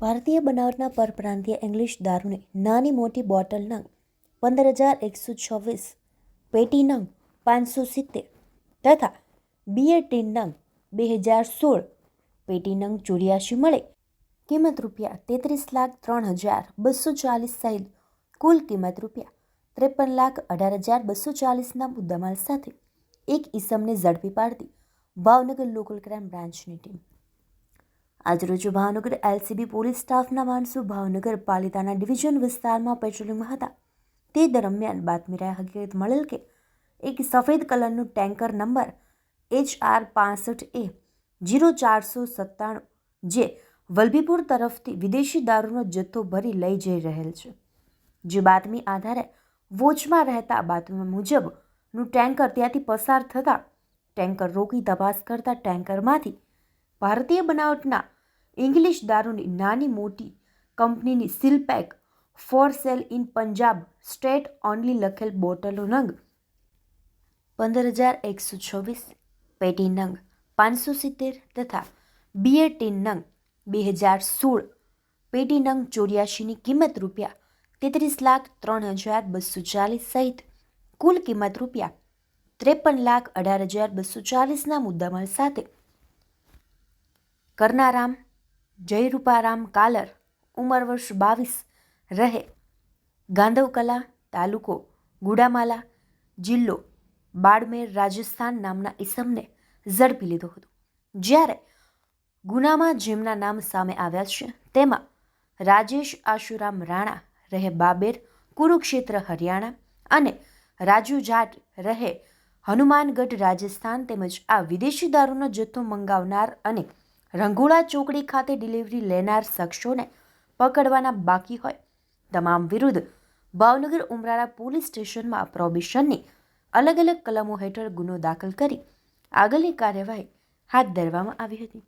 ભારતીય બનાવટના પરપ્રાંતીય ઇંગ્લિશ દારૂની નાની મોટી બોટલ નંગ પંદર હજાર એકસો છવ્વીસ પેટી નંગ, પાંચસો સિત્તેર તથા બિયર ટીન નંગ બે હજાર સોળ પેટી નંગ ચોર્યાસી મળે કિંમત રૂપિયા તેત્રીસ લાખ ત્રણ હજાર બસો ચાલીસ સહિત કુલ કિંમત રૂપિયા ત્રેપન લાખ અઢાર હજાર બસો ચાલીસના મુદ્દામાલ સાથે એક ઈસમને ઝડપી પાડતી ભાવનગર લોકલ ક્રાઇમ બ્રાન્ચની ટીમ. આજરોજ ભાવનગર એલસીબી પોલીસ સ્ટાફના માણસો ભાવનગર પાલિતાના ડિવિઝન વિસ્તારમાં પેટ્રોલિંગમાં હતા. તે દરમિયાન બાતમી રહ્યા હકીકત મળેલ કે એક સફેદ કલરનું ટેન્કર નંબર એચ આર પાસઠ એ જીરો ચારસો સત્તાણું જે વલભીપુર તરફથી વિદેશી દારૂનો જથ્થો ભરી લઈ જઈ રહેલ છે. જે બાતમી આધારે વોચમાં રહેતા બાતમી મુજબનું ટેન્કર ત્યાંથી પસાર થતાં ટેન્કર રોકી તપાસ કરતા ટેન્કરમાંથી ભારતીય બનાવટના ઇંગ્લિશ દારૂની નાની મોટી કંપનીની seal pack for sale in Punjab state only લખેલ બોટલો નંગ પંદર હજાર એકસો છવ્વીસ પેટી નંગ પાંચસો સિત્તેર તથા બીએટીન નંગ બે હજાર સોળ. પેટી નંગ ચોર્યાસીની કિંમત રૂપિયા તેત્રીસ લાખ ત્રણ હજાર બસો ચાલીસ સહિત કુલ કિંમત રૂપિયા ત્રેપન લાખ અઢાર હજાર બસો ચાલીસના મુદ્દામાલ સાથે. કરનારામ, જયરૂપારામ કાલર, ઉંમર વર્ષ બાવીસ, રહે. ગાંધવકલા તાલુકો, ગુડામાલા જિલ્લો, બાડમેર રાજસ્થાન નામના ઈસમને ઝડપી લીધો હતો. જ્યારે ગુનામાં જેમના નામ સામે આવ્યા છે, તેમાં રાજેશ આશુરામ રાણા રહે બાબેર, કુરુક્ષેત્ર હરિયાણા અને રાજુ જાટ રહે હનુમાનગઢ, રાજસ્થાન તેમજ આ વિદેશી દારૂનો જથ્થો મંગાવનાર અને રંગોળા ચોકડી ખાતે ડિલિવરી લેનાર શખ્સોને પકડવાના બાકી હોય. તમામ વિરુદ્ધ ભાવનગર ઉમરાળા પોલીસ સ્ટેશનમાં પ્રોબિશનની અલગ અલગ કલમો હેઠળ ગુનો દાખલ કરી આગળની કાર્યવાહી હાથ ધરવામાં આવી હતી.